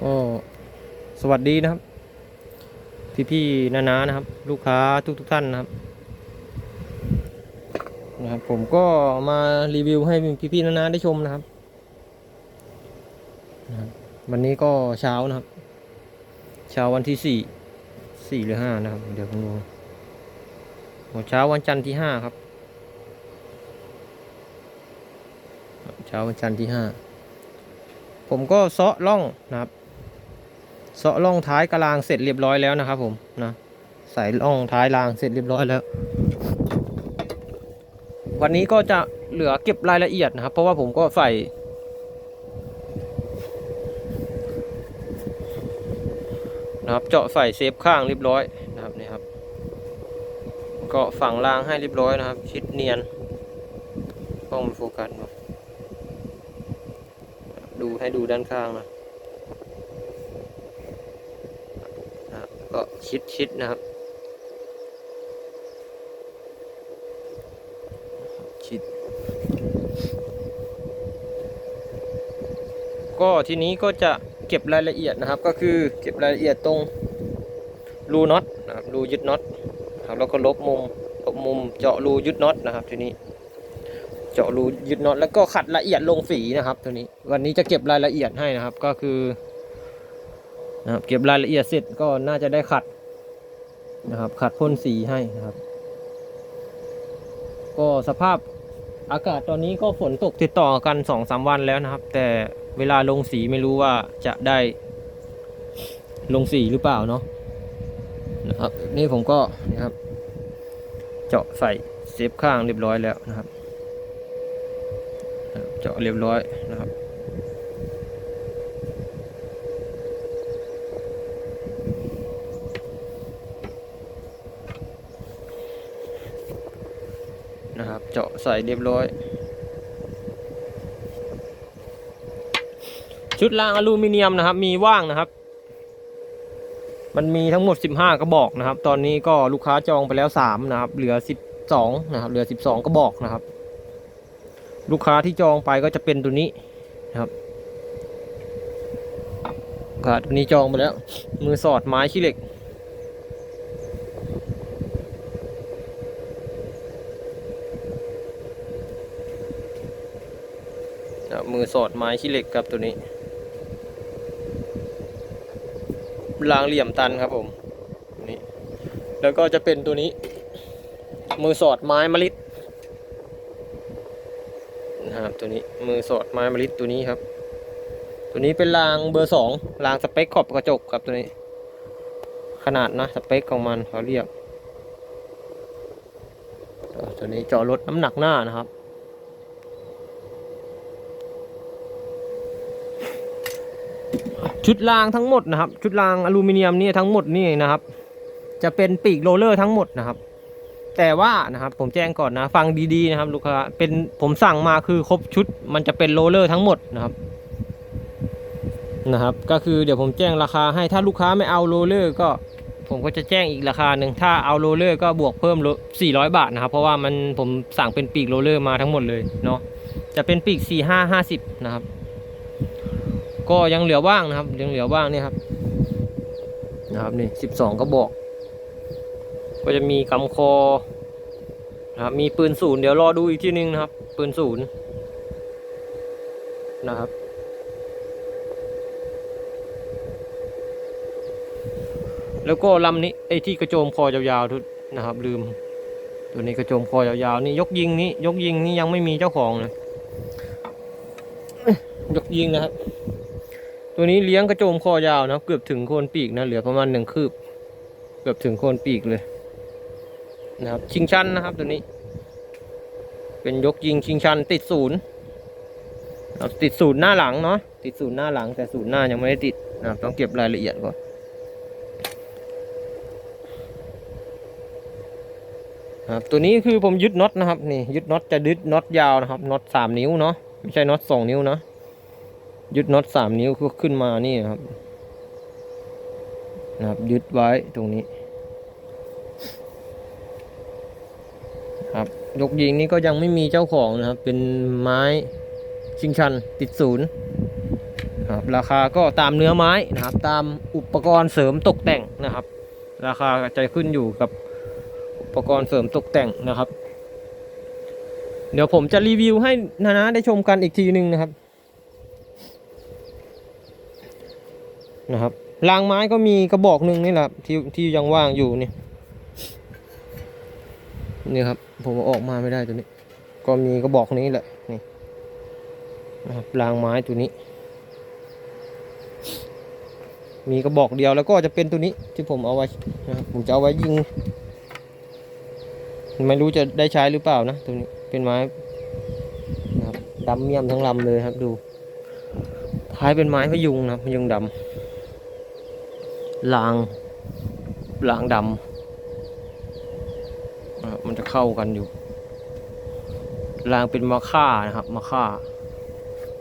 ก็สวัสดีนะครับ พี่ๆนานานะครับ ลูกค้าทุกๆทท่านนะครับนะครับ ผมก็มารีวิวให้พี่ๆนานาได้ชมนะครับนะครับ วันนี้ก็เช้านะครับ เช้าวันที่สี่สี่หรือห้านะครับ เดี๋ยวผมดูเช้าวันจันทร์ที่ห้าครับ เช้าวันจันทร์ที่ห้าผมก็เซาะล่องนะครับ เซาะล่องท้ายกระรางเสร็จเรียบร้อยแล้วนะครับ ผมนะใส่ล่องท้ายรางเสร็จเรียบร้อยแล้ว วันนี้ก็จะเหลือเก็บรายละเอียดนะครับ เพราะว่าผมก็ใส่นะครับเจาะใส่เซฟข้างเรียบร้อยนะครับนี่ครับก็ฝังรางให้เรียบร้อยนะครับ ชิดเนียนกล้องโฟกัสมาดูให้ดูด้านข้างนะนะครับ ก็ชิดชิดนะครับ ชิด ก็ทีนี้ก็จะเก็บรายละเอียดนะครับ ก็คือเก็บรายละเอียดตรงรูน็อตนะครับรูยึดน็อตครับแล้วก็ลบมุมลบมุมเจาะรูยึดน็อตนะครับ ทีนี้ เจาะรูยึดน็อตแล้วก็ขัดละเอียดลงสีนะครับ ตัวนี้ วันนี้จะเก็บรายละเอียดให้นะครับ ก็คือ นะครับเก็บรายละเอียดเสร็จก็น่าจะได้ขัดนะครับ ขัดพ่นสีให้นะครับ ก็สภาพอากาศตอนนี้ก็ฝนตกติดต่อกันสองสามวันแล้วนะครับ แต่เวลาลงสีไม่รู้ว่าจะได้ลงสีหรือเปล่าเนาะนะครับนี่ผมก็นะครับ เจาะใส่เซฟข้างเรียบร้อยแล้วนะครับ เจาะเรียบร้อยนะครับ นะครับ เจาะใส่เรียบร้อย ชุดรางอลูมิเนียมนะครับ มีว่างนะครับ มันมีทั้งหมด 15 กระบอกนะครับ ตอนนี้ก็ลูกค้าจองไปแล้ว 3 นะครับ เหลือ 12 นะครับ เหลือ 12 กระบอกนะครับ ลูกค้าที่จองไปก็จะเป็นตัวนี้นะครับก็ตัวนี้จองไปแล้ว มือสอดไม้ขี้เหล็ก นะครับ มือสอดไม้ขี้เหล็กครับตัวนี้รางเหลี่ยมตันครับผมนี่แล้วก็จะเป็นตัวนี้ มือสอดไม้มะลิดนะครับตัวนี้มือสอดไม้มะลิดตัวนี้ครับ ตัวนี้เป็นรางเบอร์สองรางสเปคขอบกระจกครับตัวนี้ ขนาดนะสเปคของมันเขาเรียกตัวนี้เจาะลดน้ำหนักหน้านะครับ ชุดรางทั้งหมดนะครับ ชุดรางอลูมิเนียมนี่ทั้งหมดนี่นะครับ จะเป็นปีกโรลเลอร์ทั้งหมดนะครับ แต่ว่านะครับผมแจ้งก่อนนะฟังดีๆนะครับ ลูกค้าเป็นผมสั่งมาคือครบชุด มันจะเป็นโรลเลอร์ทั้งหมดนะครับนะครับ ก็คือเดี๋ยวผมแจ้งราคาให้ถ้าลูกค้าไม่เอาโรลเลอร์ก็ผมก็จะแจ้งอีกราคาหนึ่งถ้าเอาโรลเลอร์ก็บวกเพิ่ม 400 บาทนะครับ เพราะว่ามันผมสั่งเป็นปีกโรลเลอร์มาทั้งหมดเลยเนาะจะเป็นปีก 4550 นะครับ ก็ยังเหลือว่างนะครับยังเหลือว่างเนี่ยครับนะครับนี่สิบสองกระบอก ก็จะมีกำคอนะครับมีปืนศูนย์เดี๋ยวรอดูอีกทีนึงนะครับ ปืนศูนย์นะครับ แล้วก็ลำนี้ไอ้ที่กระโจมคอยาวๆทุกนะครับ ลืม ตัวนี้กระโจมคอยาวๆนี่ยกยิงนี้ยกยิงนี่ยังไม่มีเจ้าของเลยยกยิงนะครับ ตัวนี้เลี้ยงกระโจมคอยาวนะครับเกือบถึงโคนปีกนะ เหลือประมาณหนึ่งคืบ เกือบถึงโคนปีกเลย นะครับ ชิงชันนะครับ ตัวนี้ เป็นยกยิงชิงชันติดศูนย์ติดศูนย์หน้าหลังเนาะติดศูนย์หน้าหลัง แต่ศูนย์หน้ายังไม่ได้ติดนะครับต้องเก็บรายละเอียดก่อนครับตัวนี้คือผมยึดน็อตนะครับนี่ยึดน็อตจะยึดน็อตยาวนะครับน็อตสามนิ้วเนาะไม่ใช่น็อตสองนิ้วเนาะ ยึดน็อตสามนิ้วก็ขึ้นมานี่ครับ นะครับ ยึดไว้ตรงนี้ครับยกยิงนี่ก็ยังไม่มีเจ้าของนะครับ เป็นไม้ชิงชันติดศูนย์ครับราคาก็ตามเนื้อไม้นะครับ ตามอุปกรณ์เสริมตกแต่งนะครับ ราคาจะขึ้นอยู่กับอุปกรณ์เสริมตกแต่งนะครับ เดี๋ยวผมจะรีวิวให้นะนะได้ชมกันอีกทีหนึ่งนะครับ นะครับรางไม้ก็มีกระบอกหนึ่งนี่แหละที่ที่ยังว่างอยู่นี่นี่ครับ ผมออกมาไม่ได้ตัวนี้ ก็มีกระบอกนี้แหละนี่นะครับรางไม้ตัวนี้ มีกระบอกเดียวแล้วก็จะเป็นตัวนี้ที่ผมเอาไว้นะครับผมจะเอาไว้ยิงไม่รู้จะได้ใช้หรือเปล่านะตัวนี้เป็นไม้นะครับดำเมี่ยมทั้งลำเลยครับดูท้ายเป็นไม้พยุงนะพยุงดำ ลางลางดำมันจะเข้ากันอยู่ ลางเป็นมะค่านะครับมะค่า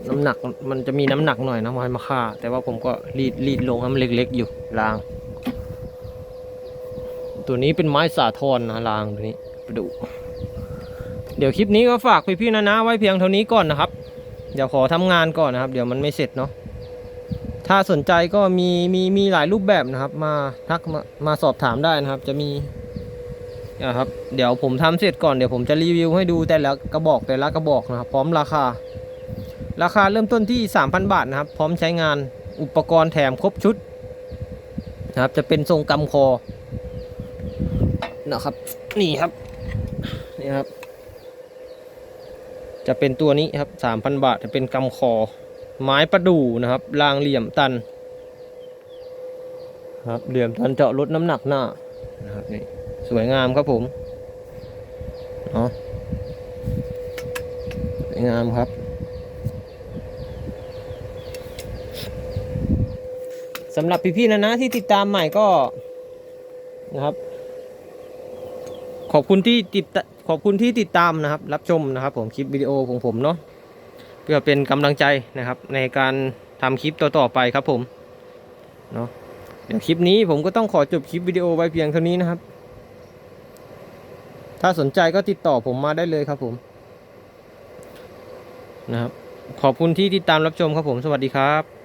น้ำหนักมันจะมีน้ำหนักหน่อยนะไม้มะค่า แต่ว่าผมก็รีดรีดลงให้มันเล็ก ๆ อยู่ราง ตัวนี้เป็นไม้สาทรนะรางตัวนี้ไปดู เดี๋ยวคลิปนี้ก็ฝากพี่ๆนะนะไว้เพียงเท่านี้ก่อนนะครับ เดี๋ยวขอทำงานก่อนนะครับ เดี๋ยวมันไม่เสร็จเนาะ ถ้าสนใจก็มีมีมีหลายรูปแบบนะครับมาทักมามาสอบถามได้นะครับ จะมีนะครับเดี๋ยวผมทำเสร็จก่อนเดี๋ยวผมจะรีวิวให้ดูแต่ละกระบอกแต่ละกระบอกนะครับ พร้อมราคา ราคาเริ่มต้นที่ 3,000 บาทนะครับ พร้อมใช้งานอุปกรณ์แถมครบชุดนะครับจะเป็นทรงกำคอนะครับนี่ครับนี่ครับ จะเป็นตัวนี้ครับ 3,000 บาทจะเป็นกำคอ ไม้ประดู่นะครับรางเหลี่ยมตันครับเหลี่ยมตันเจาะลดน้ำหนักหน้านะครับนี่สวยงามครับผมเนาะสวยงามครับสำหรับพี่ๆนะนะที่ติดตามใหม่ก็นะครับ ขอบคุณที่ติดขอบคุณที่ติดตามนะครับ รับชมนะครับ ผมคลิปวิดีโอของผมเนาะ เพื่อเป็นกำลังใจนะครับในการทำคลิปต่อๆไปครับผมเนาะเดี๋ยวคลิปนี้ผมก็ต้องขอจบคลิปวิดีโอไว้เพียงเท่านี้นะครับ ถ้าสนใจก็ติดต่อผมมาได้เลยครับผมนะครับขอบคุณที่ติดตามรับชมครับผมสวัสดีครับ